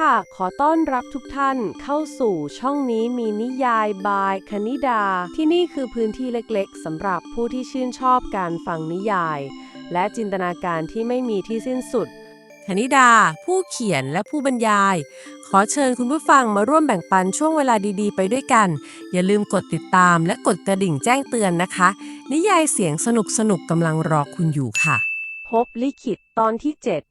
ค่ะขอต้อนรับทุกท่านเข้าสู่ช่องนี้มีนิยายบายคณิดา ที่นี่คือพื้นที่เล็กๆสำหรับผู้ที่ชื่นชอบการฟังนิยาย และจินตนาการที่ไม่มีที่สิ้นสุด คณิดา ผู้เขียนและผู้บรรยาย ขอเชิญคุณผู้ฟังมาร่วมแบ่งปันช่วงเวลาดีๆ ไปด้วยกัน อย่าลืมกดติดตามและกดกระดิ่งแจ้งเตือนนะคะ นิยายเสียงสนุกๆกำลังรอคุณอยู่ค่ะ พบลิขิตตอนที่ 7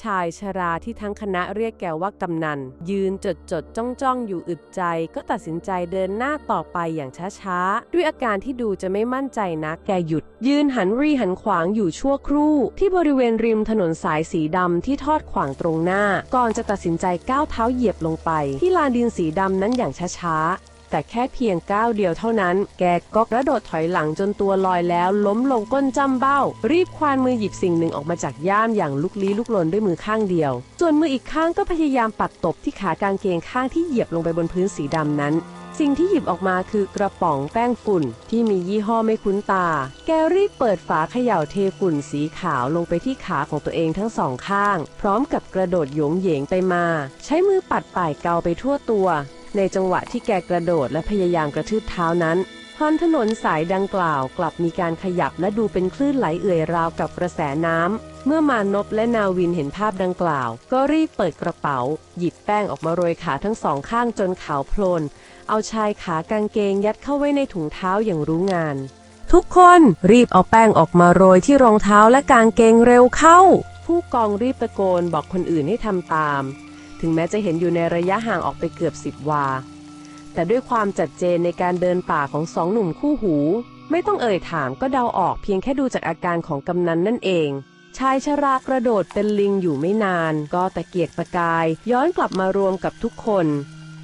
ชายชราที่ทั้งคณะเรียกแกว่ากำนัน ยืนจดจดจ้องจ้องอยู่อึดใจ ก็ตัดสินใจเดินหน้าต่อไปอย่างช้าๆ ด้วยอาการที่ดูจะไม่มั่นใจนักแกหยุด ยืนหันรีหันขวางอยู่ชั่วครู่ ที่บริเวณริมถนนสายสีดำที่ทอดขวางตรงหน้า ก่อนจะตัดสินใจก้าวเท้าเหยียบลงไป ที่ลานดินสีดำนั้นอย่างช้าๆ แต่แค่เพียงก้าวเดียวเท่านั้น แกก็กระโดดถอยหลังจนตัวลอยแล้ว ล้มลงก้นจ้ำเบ้า รีบควานมือหยิบสิ่งหนึ่งออกมาจากย่ามอย่างลุกลี้ลุกลนด้วยมือข้างเดียว ส่วนมืออีกข้างก็พยายามปัดตบที่ขากางเกงข้างที่เหยียบลงไปบนพื้นสีดำนั้นสิ่งที่หยิบออกมาคือกระป๋องแป้งฝุ่น ที่มียี่ห้อไม่คุ้นตา แกรีบเปิดฝาเขย่าเทฝุ่นสีขาวลงไปที่ขาของตัวเองทั้งสองข้าง พร้อมกับกระโดดโยงเหยงไปมา ใช้มือปัดป่ายเกาไปทั่วตัว ในจังหวะที่แกกระโดดและพยายามกระทืบเท้านั้นพรถนนสายดังกล่าวกลับมีการขยับและดูเป็นคลื่นไหลเอื่อยราวกับกระแสน้ำ เมื่อมานพและนาวินเห็นภาพดังกล่าว ก็รีบเปิดกระเป๋า หยิบแป้งออกมาโรยขาทั้งสองข้างจนขาวโพลน เอาชายขากางเกงยัดเข้าไว้ในถุงเท้าอย่างรู้งาน ทุกคนรีบเอาแป้งออกมาโรยที่รองเท้าและกางเกงเร็วเข้า ผู้กองรีบตะโกนบอกคนอื่นให้ทำตาม ถึงแม้จะเห็นอยู่ในระยะห่างออกไปเกือบสิบวา แต่ด้วยความจัดเจนในการเดินป่าของสองหนุ่มคู่หู ไม่ต้องเอ่ยถามก็เดาออกเพียงแค่ดูจากอาการของกำนันนั่นเอง ชายชรากระโดดเป็นลิงอยู่ไม่นาน ก็ตะเกียกตะกาย ย้อนกลับมารวมกับทุกคน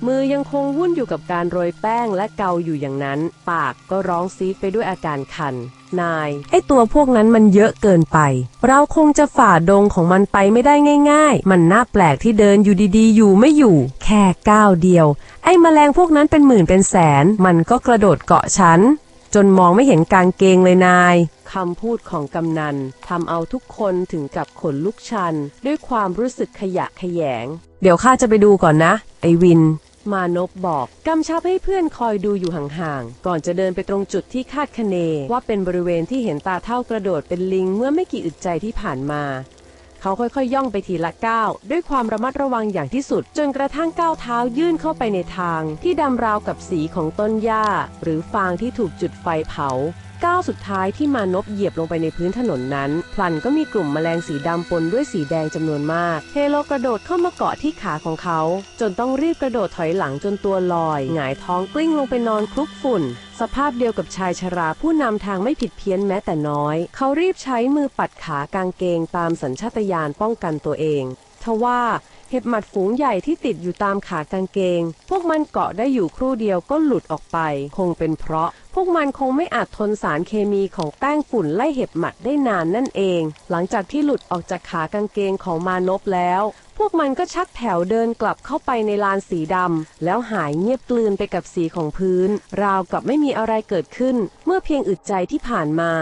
มือยังคงวุ่นอยู่กับการโรยแป้งและเกาอยู่อย่างนั้น ปากก็ร้องซีดไปด้วยอาการคัน นาย ไอตัวพวกนั้นมันเยอะเกินไป เราคงจะฝ่าดงของมันไปไม่ได้ง่าย ๆ มันน่าแปลกที่เดินอยู่ดีๆ อยู่ไม่อยู่ แค่ก้าวเดียว ไอ้แมลงพวกนั้นเป็นหมื่นเป็นแสน มันก็กระโดดเกาะฉัน จนมองไม่เห็นกางเกงเลยนายคำพูดของกำนันทำเอาทุกคนถึงกับขนลุกชัน ด้วยความรู้สึกขยะแขยง เดี๋ยวข้าจะไปดูก่อนนะ ไอวิน มานพบอก กำชับให้เพื่อนคอยดูอยู่ห่างๆ ก่อนจะเดินไปตรงจุดที่คาดคะเน ว่าเป็นบริเวณที่เห็นตาเท่ากระโดดเป็นลิงเมื่อไม่กี่อึดใจที่ผ่านมา เขาค่อยๆ ย่องไปทีละก้าวด้วยความระมัดระวังอย่างที่สุด จนกระทั่งก้าวเท้ายื่นเข้าไปในทาง ที่ดำราวกับสีของต้นหญ้า หรือฟางที่ถูกจุดไฟเผา ก้าวสุดท้ายที่มานพเหยียบลงไปในพื้นถนนนั้น พลันก็มีกลุ่มแมลงสีดำปนด้วยสีแดงจำนวนมาก เฮโลกระโดดเข้ามาเกาะที่ขาของเขา จนต้องรีบกระโดดถอยหลังจนตัวลอย หงายท้องกลิ้งลงไปนอนคลุกฝุ่น สภาพเดียวกับชายชราผู้นำทางไม่ผิดเพี้ยนแม้แต่น้อย เขารีบใช้มือปัดขากางเกงตามสัญชาตญาณป้องกันตัวเองทว่า เห็บหมัดฝูงใหญ่ที่ติดอยู่ตามขากางเกง พวกมันเกาะได้อยู่ครู่เดียวก็หลุดออกไป คงเป็นเพราะ พวกมันคงไม่อาจทนสารเคมีของแป้งฝุ่นไล่เห็บหมัดได้นานนั่นเอง หลังจากที่หลุดออกจากขากางเกงของมานพแล้ว พวกมันก็ชักแถวเดินกลับเข้าไปในลานสีดำแล้วหายเงียบกลืนไปกับสีของพื้น ราวกับไม่มีอะไรเกิดขึ้น เมื่อเพียงอึดใจที่ผ่านมา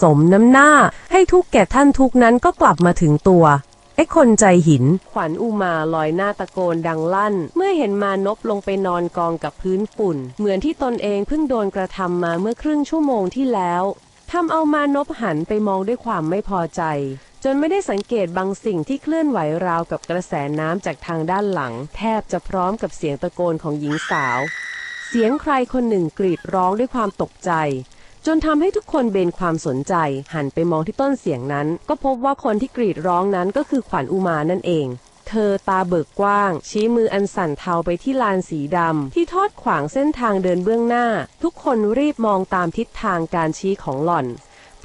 สมน้ำหน้า ให้ทุกแก่ท่านทุกนั้นก็กลับมาถึงตัว ไอ้คนใจหิน ขวัญอุมาลอยหน้าตะโกนดังลั่น เมื่อเห็นมานพลงไปนอนกองกับพื้นฝุ่น เหมือนที่ตนเองเพิ่งโดนกระทำมาเมื่อครึ่งชั่วโมงที่แล้วทำเอามานพหันไปมองด้วยความไม่พอใจ จนไม่ได้สังเกตบางสิ่งที่เคลื่อนไหวราวกับกระแสน้ำจากทางด้านหลัง แทบจะพร้อมกับเสียงตะโกนของหญิงสาว เสียงใครคนหนึ่งกรีดร้องด้วยความตกใจ จนทำให้ทุกคนเบนความสนใจ หันไปมองที่ต้นเสียงนั้น ก็พบว่าคนที่กรีดร้องนั้นก็คือขวัญอุมานั่นเอง เธอตาเบิกกว้าง ชี้มืออันสั่นเทาไปที่ลานสีดำที่ทอดขวางเส้นทางเดินเบื้องหน้า ทุกคนรีบมองตามทิศทางการชี้ของหล่อน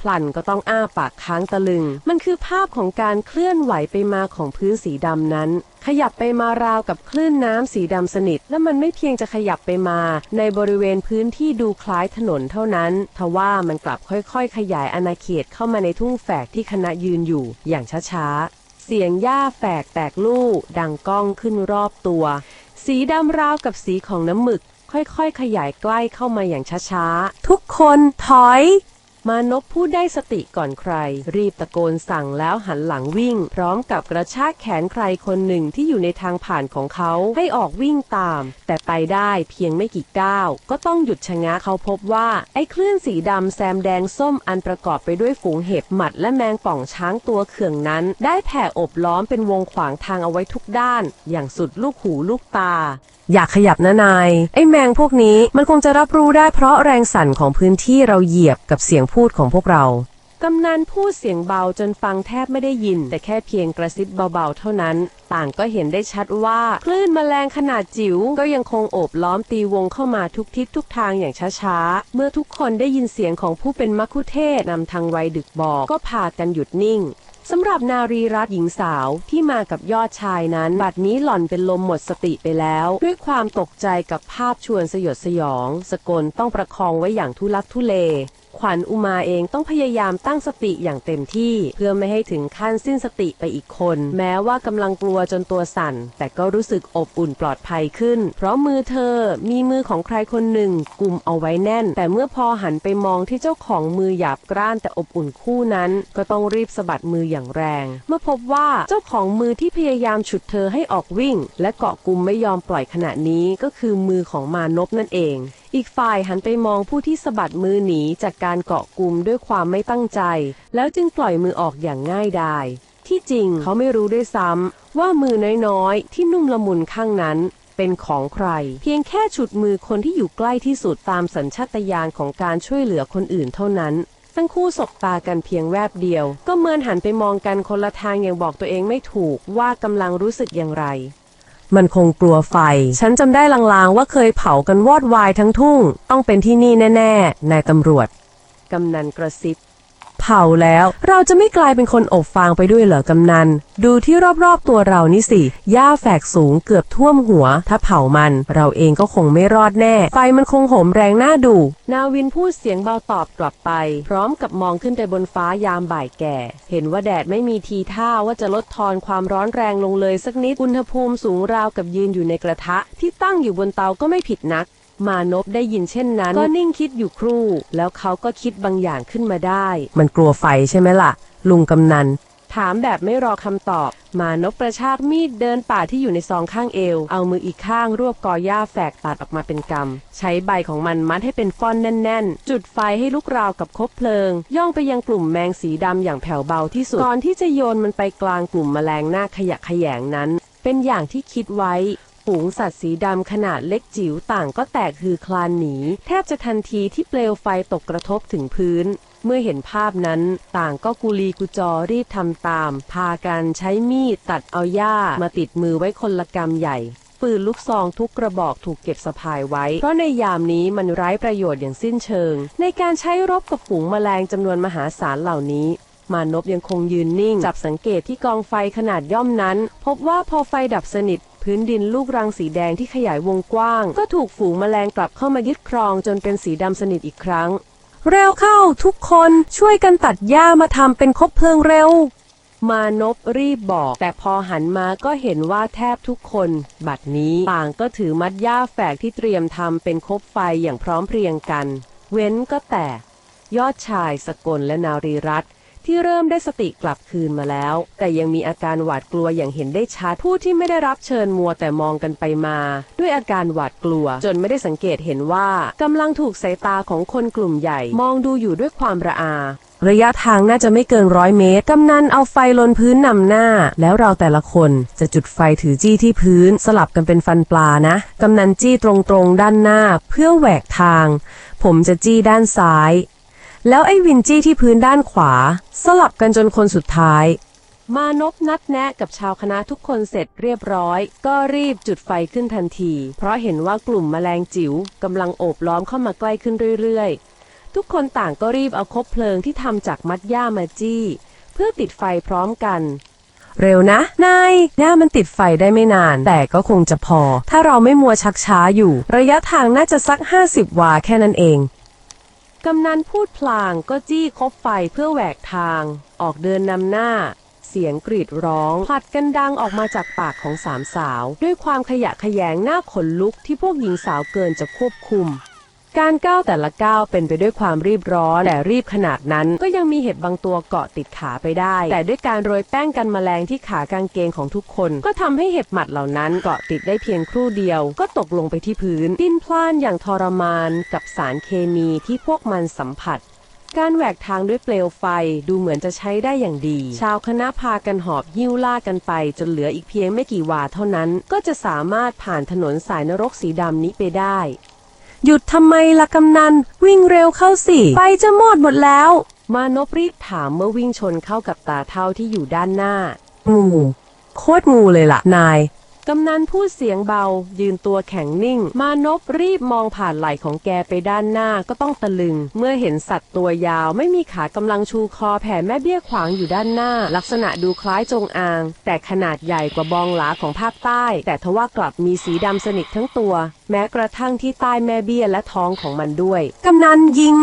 ลันก็ต้องอ้าปากค้างตะลึง มันคือภาพของการเคลื่อนไหวไปมาของพื้นสีดำนั้น ขยับไปมาราวกับคลื่นน้ำสีดำสนิท และมันไม่เพียงจะขยับไปมา ในบริเวณพื้นที่ดูคล้ายถนนเท่านั้น ทว่ามันกลับค่อยๆ ขยายอาณาเขตเข้ามาในทุ่งแฝกที่คณะยืนอยู่ อย่างช้าๆ เสียงหญ้าแฝกแตกลู่ดังก้องขึ้นรอบตัว สีดำราวกับสีของน้ำหมึก ค่อยๆ ขยายใกล้เข้ามาอย่างช้าๆ ทุกคนถอย มานพพูดได้สติก่อนใคร รีบตะโกนสั่งแล้วหันหลังวิ่ง พร้อมกับกระชากแขนใครคนหนึ่งที่อยู่ในทางผ่านของเขาให้ออกวิ่งตาม แต่ไปได้เพียงไม่กี่ก้าวก็ต้องหยุดชะงักเขาพบว่าไอ้คลื่นสีดำแซมแดงส้มอันประกอบไปด้วยฝูงเห็บหมัดและแมงป่องช้างตัวเขื่องนั้น ได้แผ่อบล้อมเป็นวงขวางทางเอาไว้ทุกด้าน อย่างสุดลูกหูลูกตา อยากขยับนะนาย ไอ้แมงพวกนี้มันคงจะรับรู้ได้เพราะแรงสั่นของพื้นที่เราเหยียบกับเสียงพูดของพวกเรา กำนันพูดเสียงเบาจนฟังแทบไม่ได้ยิน แต่แค่เพียงกระซิบเบาๆเท่านั้น ต่างก็เห็นได้ชัดว่า คลื่นแมลงขนาดจิ๋วก็ยังคงโอบล้อมตีวงเข้ามาทุกทิศทุกทางอย่างช้าๆ เมื่อทุกคนได้ยินเสียงของผู้เป็นมัคคุเทศนำทางไวดึกบอกก็พากันหยุดนิ่งสำหรับนารีรัตน์หญิงสาวที่มากับยอดชายนั้น บัดนี้หล่อนเป็นลมหมดสติไปแล้ว ด้วยความตกใจกับภาพชวนสยดสยอง สกลต้องประคองไว้อย่างทุลักทุเล ขวัญอุมาเองต้องพยายามตั้งสติอย่างเต็มที่ เพื่อไม่ให้ถึงขั้นสิ้นสติไปอีกคน แม้ว่ากำลังกลัวจนตัวสั่น แต่ก็รู้สึกอบอุ่นปลอดภัยขึ้น เพราะมือเธอมีมือของใครคนหนึ่งกุมเอาไว้แน่น แต่เมื่อพอหันไปมองที่เจ้าของมือหยาบกร้านแต่อบอุ่นคู่นั้น ก็ต้องรีบสะบัดมืออย่างแรง เมื่อพบว่าเจ้าของมือที่พยายามฉุดเธอให้ออกวิ่ง และเกาะกุมไม่ยอมปล่อยขณะนี้ก็คือมือของมานพนั่นเองอีกฝ่ายหันไปมองผู้ที่สะบัดมือหนีจากการเกาะกลุ่มด้วยความไม่ตั้งใจ แล้วจึงปล่อยมือออกอย่างง่ายดายที่จริงเขาไม่รู้ด้วยซ้ำว่ามือน้อยๆ ที่นุ่มละมุนข้างนั้นเป็นของใคร เพียงแค่ฉุดมือคนที่อยู่ใกล้ที่สุดตามสัญชาตญาณของการช่วยเหลือคนอื่นเท่านั้น ทั้งคู่สบตากันเพียงแวบเดียว ก็เมินหันไปมองกันคนละทางอย่างบอกตัวเองไม่ถูกว่ากำลังรู้สึกอย่างไร มันคงกลัวไฟ ฉันจำได้ลางๆ ว่าเคยเผากันวอดวายทั้งทุ่ง ต้องเป็นที่นี่แน่ ๆ นายตำรวจ กำนันกระซิบ เผาแล้ว เราจะไม่กลายเป็นคนอบฟางไปด้วยเหรอกำนัน ดูที่รอบๆตัวเรานี่สิ หญ้าแฝกสูงเกือบท่วมหัว ถ้าเผามัน เราเองก็คงไม่รอดแน่ ไฟมันคงโหมแรงน่าดู นาวินพูดเสียงเบาตอบกลับไป พร้อมกับมองขึ้นไปบนฟ้ายามบ่ายแก่ เห็นว่าแดดไม่มีทีท่าว่าจะลดทอนความร้อนแรงลงเลยสักนิด อุณหภูมิสูงราวกับยืนอยู่ในกระทะ ที่ตั้งอยู่บนเตาก็ไม่ผิดนัก มานพได้ยินเช่นนั้น ก็นิ่งคิดอยู่ครู่ แล้วเขาก็คิดบางอย่างขึ้นมาได้ มันกลัวไฟใช่ไหมล่ะ ลุงกำนัน ถามแบบไม่รอคำตอบ มานพกระชากมีดเดินป่าที่อยู่ในซองข้างเอว เอามืออีกข้างรวบกอหญ้าแฝกตัดออกมาเป็นกำ ใช้ใบของมันมัดให้เป็นฟ่อนแน่น ๆ จุดไฟให้ลุกราวกับคบเพลิง ย่องไปยังกลุ่มแมงสีดำอย่างแผ่วเบาที่สุด ก่อนที่จะโยนมันไปกลางกลุ่มแมลงหน้าขยะแขยงนั้น เป็นอย่างที่คิดไว้ ฝูงสัตว์สีดำขนาดเล็กจิ๋วต่างก็แตกคือคลานหนี แทบจะทันทีที่เปลวไฟตกกระทบถึงพื้น เมื่อเห็นภาพนั้น ต่างก็กุลีกุจอรีบทำตาม พากันใช้มีดตัดเอาหญ้ามาติดมือไว้คนละกำใหญ่ปืนลูกซองทุกกระบอกถูกเก็บสะพายไว้ เพราะในยามนี้มันไร้ประโยชน์อย่างสิ้นเชิง ในการใช้รบกับฝูงแมลงจำนวนมหาศาลเหล่านี้ มานพยังคงยืนนิ่ง จับสังเกตที่กองไฟขนาดย่อมนั้น พบว่าพอไฟดับสนิท พื้นดินลูกรังสีแดงที่ขยายวงกว้าง ก็ถูกฝูงแมลงกลับเข้ามายึดครองจนเป็นสีดำสนิทอีกครั้ง เร็วเข้าทุกคนช่วยกันตัดหญ้ามาทำเป็นคบเพลิงเร็ว มานพรีบบอก แต่พอหันมาก็เห็นว่าแทบทุกคน บัดนี้ต่างก็ถือมัดหญ้าแฝกที่เตรียมทำเป็นคบไฟอย่างพร้อมเพรียงกัน เว้นก็แต่ ยอดชายสกลและนารีรัตน์ ที่เริ่มได้สติกลับคืนมาแล้ว แต่ยังมีอาการหวาดกลัวอย่างเห็นได้ชัดผู้ที่ไม่ได้รับเชิญมัวแต่มองกันไปมา ด้วยอาการหวาดกลัว จนไม่ได้สังเกตเห็นว่ากำลังถูกสายตาของคนกลุ่มใหญ่ มองดูอยู่ด้วยความระอาระยะทางน่าจะไม่เกินร้อยเมตร กำนันเอาไฟลนพื้นนำหน้า แล้วเราแต่ละคนจะจุดไฟถือจี้ที่พื้น สลับกันเป็นฟันปลานะ กำนันจี้ตรงๆ ด้านหน้า เพื่อแหวกทาง ผมจะจี้ด้านซ้าย แล้วไอ้วินจี้ที่พื้นด้านขวา สลับกันจนคนสุดท้าย มานพนัดแนะกับชาวคณะทุกคนเสร็จเรียบร้อย ก็รีบจุดไฟขึ้นทันที เพราะเห็นว่ากลุ่มแมลงจิ๋วกำลังโอบล้อมเข้ามาใกล้ขึ้นเรื่อยๆ ทุกคนต่างก็รีบเอาคบเพลิงที่ทำจากมัดหญ้ามาจี้ เพื่อติดไฟพร้อมกันเร็วนะ นายหญ้ามันติดไฟได้ไม่นาน แต่ก็คงจะพอ ถ้าเราไม่มัวชักช้าอยู่ ระยะทางน่าจะสัก 50 วาแค่นั้นเอง กำนันพูดพลางก็จี้คบไฟเพื่อแหวกทาง ออกเดินนำหน้า เสียงกรีดร้องผลัดกันดังออกมาจากปากของสามสาว ด้วยความขยะแขยงหน้าขนลุกที่พวกหญิงสาวเกินจะควบคุม การก้าวแต่ละก้าวเป็นไปด้วยความรีบร้อนแต่รีบขนาดนั้น ก็ยังมีเห็บบางตัวเกาะติดขาไปได้ แต่ด้วยการโรยแป้งกันแมลงที่ขากางเกงของทุกคน ก็ทำให้เห็บหมัดเหล่านั้นเกาะติดได้เพียงครู่เดียว ก็ตกลงไปที่พื้น ดิ้นพล่านอย่างทรมานกับสารเคมีที่พวกมันสัมผัสการแหวกทางด้วยเปลวไฟดูเหมือนจะใช้ได้อย่างดี ชาวคณะพากันหอบหิ้วล่ากันไป จนเหลืออีกเพียงไม่กี่วาเท่านั้น ก็จะสามารถผ่านถนนสายนรกสีดำนี้ไปได้ หยุดทำไมล่ะกำนัน วิ่งเร็วเข้าสิ ไปจะหมดหมดแล้ว มานพรีบถามเมื่อวิ่งชนเข้ากับตาเท่าที่อยู่ด้านหน้า งู โคตรงูเลยล่ะ นาย กำนันพูดเสียงเบา ยืนตัวแข็งนิ่ง มานพรีบมองผ่านไหล่ของแกไปด้านหน้าก็ต้องตะลึง เมื่อเห็นสัตว์ตัวยาวไม่มีขากำลังชูคอแผ่แม่เบี้ยขวางอยู่ด้านหน้า ลักษณะดูคล้ายจงอาง แต่ขนาดใหญ่กว่าบองหลาของภาคใต้ แต่ทว่ากลับมีสีดำสนิททั้งตัว แม้กระทั่งที่ใต้แม่เบี้ยและท้องของมันด้วยกำนันยิง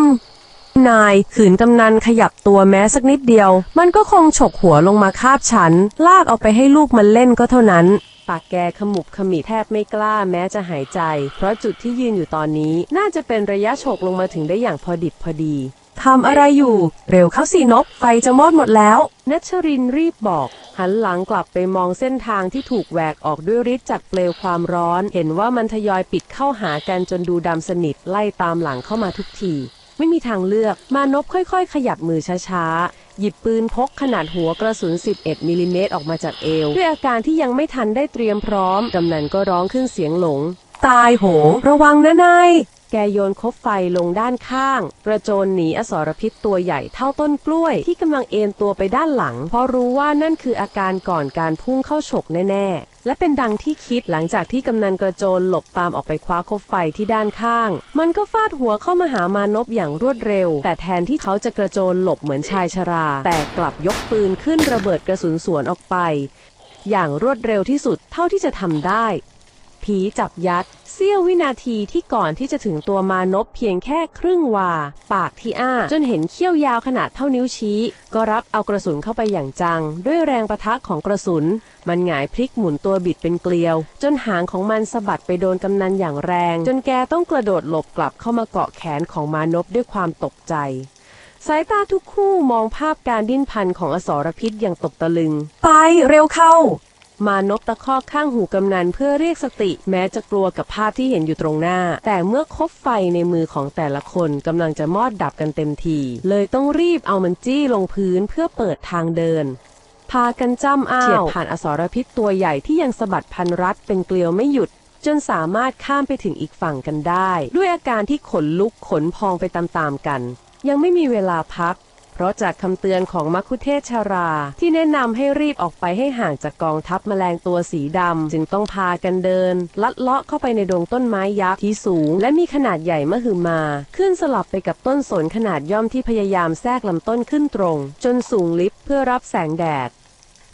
นายขืนกำนันขยับตัวแม้สักนิดเดียว มันก็คงฉกหัวลงมาคาบฉัน ลากเอาไปให้ลูกมันเล่นก็เท่านั้น ปากแกขมุบขมิบแทบไม่กล้าแม้จะหายใจ เพราะจุดที่ยืนอยู่ตอนนี้ น่าจะเป็นระยะฉกลงมาถึงได้อย่างพอดิบพอดีทำอะไรอยู่ เร็วเข้าสินก ไฟจะมอดหมดแล้วนัชรินรีบบอก หันหลังกลับไปมองเส้นทางที่ถูกแหวกออกด้วยฤทธิ์จากเปลวความร้อน เห็นว่ามันทยอยปิดเข้าหากันจนดูดำสนิทไล่ตามหลังเข้ามาทุกที ไม่มีทางเลือก มานพค่อย ๆ ขยับมือช้าๆ หยิบปืนพกขนาดหัวกระสุน 11 มิลลิเมตรออกมาจากเอว ด้วยอาการที่ยังไม่ทันได้เตรียมพร้อม กำนันก็ร้องขึ้นเสียงหลง ตายโห ระวังนะนาย แกโยนคบไฟลงด้านข้าง กระโจนหนีอสรพิษตัวใหญ่เท่าต้นกล้วย ที่กำลังเอนตัวไปด้านหลัง เพราะรู้ว่านั่นคืออาการก่อนการพุ่งเข้าฉกแน่ๆ และเป็นดังที่คิดหลังจากที่กำนันกระโจนหลบตามออกไปคว้าคบไฟที่ด้านข้าง มันก็ฟาดหัวเข้ามาหามานพอย่างรวดเร็ว แต่แทนที่เขาจะกระโจนหลบเหมือนชายชรา แต่กลับยกปืนขึ้นระเบิดกระสุนสวนออกไป อย่างรวดเร็วที่สุดเท่าที่จะทำได้ ผีจับยัด เสี้ยววินาทีที่ก่อนที่จะถึงตัวมานพเพียงแค่ครึ่งวา ปากที่อ้า จนเห็นเขี้ยวยาวขนาดเท่านิ้วชี้ ก็รับเอากระสุนเข้าไปอย่างจัง ด้วยแรงประทะของกระสุน มันหงายพลิกหมุนตัวบิดเป็นเกลียว จนหางของมันสะบัดไปโดนกำนันอย่างแรง จนแกต้องกระโดดหลบกลับเข้ามาเกาะแขนของมานพด้วยความตกใจสายตาทุกคู่มองภาพการดิ้นพันของอสรพิษอย่างตกตะลึง ไปเร็วเข้า มานพตะคอกข้างหูกำนันเพื่อเรียกสติแม้จะกลัวกับภาพที่เห็นอยู่ตรงหน้า แต่เมื่อคบไฟในมือของแต่ละคนกำลังจะมอดดับกันเต็มที เลยต้องรีบเอามันจี้ลงพื้นเพื่อเปิดทางเดิน พากันจ้ำอ้าวเฉียดผ่านอสรพิษตัวใหญ่ที่ยังสะบัดพันรัดเป็นเกลียวไม่หยุดจนสามารถข้ามไปถึงอีกฝั่งกันได้ ด้วยอาการที่ขนลุกขนพองไปตามๆกัน ยังไม่มีเวลาพัก เพราะจากคำเตือนของมัคคุเทศชารา ที่แนะนำให้รีบออกไปให้ห่างจากกองทัพแมลงตัวสีดำจึงต้องพากันเดิน ลัดเลาะเข้าไปในดงต้นไม้ยักษ์ที่สูง และมีขนาดใหญ่มหึมา ขึ้นสลับไปกับต้นสนขนาดย่อมที่พยายามแทรกลำต้นขึ้นตรง จนสูงลิฟเพื่อรับแสงแดด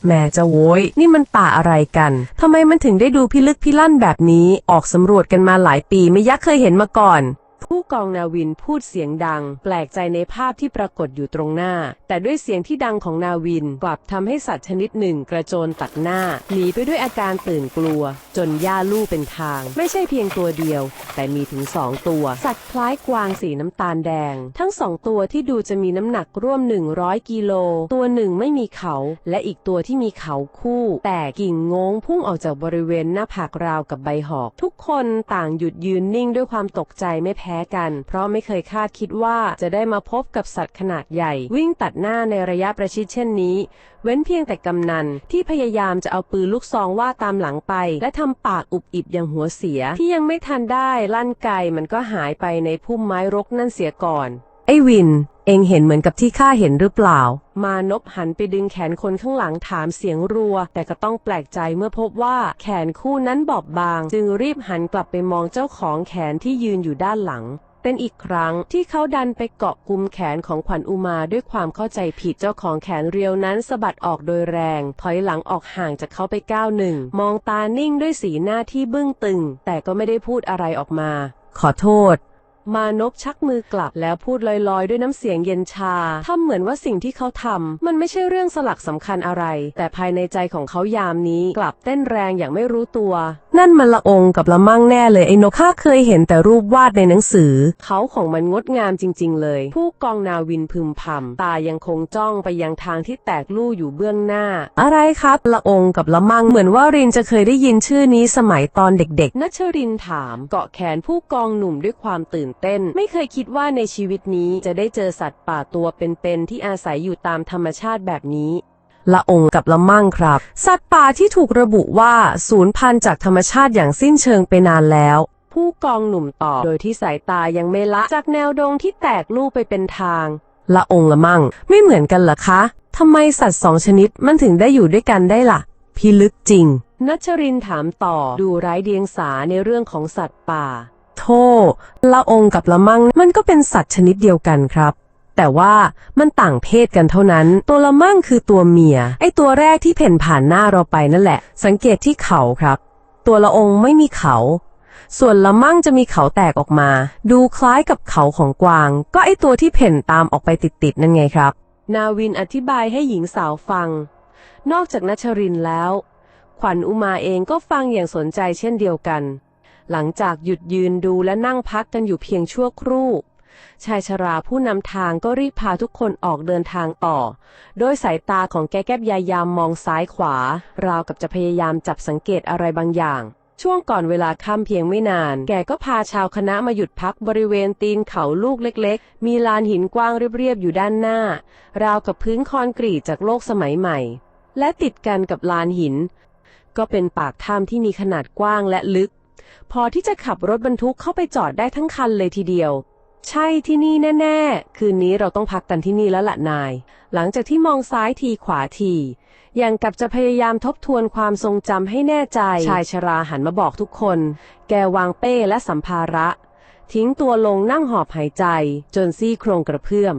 แม่จะโวยนี่มันป่าอะไรกัน ทำไมมันถึงได้ดูพิลึกพิลั่นแบบนี้ ออกสำรวจกันมาหลายปีไม่ยักเคยเห็นมาก่อน กองนาวินพูดเสียงดัง แปลกใจในภาพที่ปรากฏอยู่ตรงหน้า แต่ด้วยเสียงที่ดังของนาวินกลับทำให้สัตว์ชนิดหนึ่งกระโจนตัดหน้า หนีไปด้วยอาการตื่นกลัว จนย่าลู่เป็นทาง ไม่ใช่เพียงตัวเดียว แต่มีถึงสองตัว สัตว์คล้ายกวางสีน้ำตาลแดง ทั้งสองตัวที่ดูจะมีน้ำหนักร่วม 100 กิโล ตัวหนึ่งไม่มีเขา และอีกตัวที่มีเขาคู่ แต่กิ่งงงพุ่งออกจากบริเวณหน้าผากราวกับใบหอก ทุกคนต่างหยุดยืนนิ่งด้วยความตกใจไม่แพ้กันเพราะไม่เคยคาดคิดว่าจะได้มาพบกับสัตว์ขนาดใหญ่ วิ่งตัดหน้าในระยะประชิดเช่นนี้ เว้นเพียงแต่กำนัน ที่พยายามจะเอาปืนลูกซองว่าตามหลังไป และทำปากอุบอิบอย่างหัวเสีย ที่ยังไม่ทันได้ลั่นไกมันก็หายไปในพุ่มไม้รกนั่นเสียก่อน ไอ้วิน เองเห็นเหมือนกับที่ข้าเห็นหรือเปล่า มานพหันไปดึงแขนคนข้างหลังถามเสียงรัว แต่ก็ต้องแปลกใจเมื่อพบว่าแขนคู่นั้นบอบบาง จึงรีบหันกลับไปมองเจ้าของแขนที่ยืนอยู่ด้านหลัง เป็นอีกครั้งที่เขาดันไปเกาะกุมแขนของขวัญอุมาด้วยความเข้าใจผิดเจ้าของแขนเรียวนั้นสะบัดออกโดยแรง ถอยหลังออกห่างจากเขาไปก้าวหนึ่ง มองตานิ่งด้วยสีหน้าที่บึ้งตึง แต่ก็ไม่ได้พูดอะไรออกมา ขอโทษ มานพชักมือกลับแล้วพูดลอยๆ ด้วยน้ำเสียงเย็นชาทำเหมือนว่าสิ่งที่เขาทำมันไม่ใช่เรื่องสลักสำคัญอะไร แต่ภายในใจของเขายามนี้กลับเต้นแรงอย่างไม่รู้ตัว นั่นมันละองกับละมั่งแน่เลยไอ้นกข้าเคยเห็นแต่รูปวาดในหนังสือ เขาของมันงดงามจริง ๆ เลย ผู้กองนาวินพึมพำตายังคงจ้องไปยังทางที่แตกลู่อยู่เบื้องหน้า อะไรครับละองกับละมั่งเหมือนว่ารินจะเคยได้ยินชื่อนี้สมัยตอนเด็กๆนัชรินถามเกาะแขนผู้กองหนุ่มด้วยความตื่นเต้น ไม่เคยคิดว่าในชีวิตนี้จะได้เจอสัตว์ป่าตัวเป็นๆที่อาศัยอยู่ตามธรรมชาติแบบนี้ ละองกับละมั่งครับ สัตว์ป่าที่ถูกระบุว่าสูญพันธุ์จากธรรมชาติอย่างสิ้นเชิงไปนานแล้ว ผู้กองหนุ่มตอบโดยที่สายตายังไม่ละจากแนวดงที่แตกลู่ไปเป็นทาง ละองละมั่ง ไม่เหมือนกันเหรอคะทำไมสัตว์สองชนิดมันถึงได้อยู่ด้วยกันได้ล่ะพิลึกจริง นัชรินถามต่อดูไร้เดียงสาในเรื่องของสัตว์ป่า โทละองกับละมั่งมันก็เป็นสัตว์ชนิดเดียวกันครับ แต่ว่ามันต่างเพศกันเท่านั้น ตัวละมั่งคือตัวเมีย ไอตัวแรกที่เพ่นผ่านหน้าเราไปนั่นแหละ สังเกตที่เขาครับ ตัวละองไม่มีเขา ส่วนละมั่งจะมีเขาแตกออกมา ดูคล้ายกับเขาของกวาง ก็ไอตัวที่เพ่นตามออกไปติดๆนั่นไงครับ นาวินอธิบายให้หญิงสาวฟัง นอกจากนัชรินแล้ว ขวัญอุมาเองก็ฟังอย่างสนใจเช่นเดียวกัน หลังจากหยุดยืนดูและนั่งพักกันอยู่เพียงชั่วครู่ ชายชราผู้นำทางก็รีบพาทุกคนออกเดินทางต่อ โดยสายตาของแกแกบยายามมองซ้ายขวา ราวกับจะพยายามจับสังเกตอะไรบางอย่างช่วงก่อนเวลาค่ำเพียงไม่นาน แกก็พาชาวคณะมาหยุดพักบริเวณตีนเขาลูกเล็กๆ มีลานหินกว้างเรียบๆ อยู่ด้านหน้า ราวกับพื้นคอนกรีตจากโลกสมัยใหม่ และติดกันกับลานหิน ก็เป็นปากถ้ำที่มีขนาดกว้างและลึก พอที่จะขับรถบรรทุกเข้าไปจอดได้ทั้งคันเลยทีเดียว ใช่ที่นี่แน่ๆ คืนนี้เราต้องพักกันที่นี่แล้วละนาย หลังจากที่มองซ้ายทีขวาทีอย่างกับจะพยายามทบทวนความทรงจำให้แน่ใจ ชายชราหันมาบอกทุกคน แกวางเป้และสัมภาระ ทิ้งตัวลงนั่งหอบหายใจ จนซี่โครงกระเพื่อม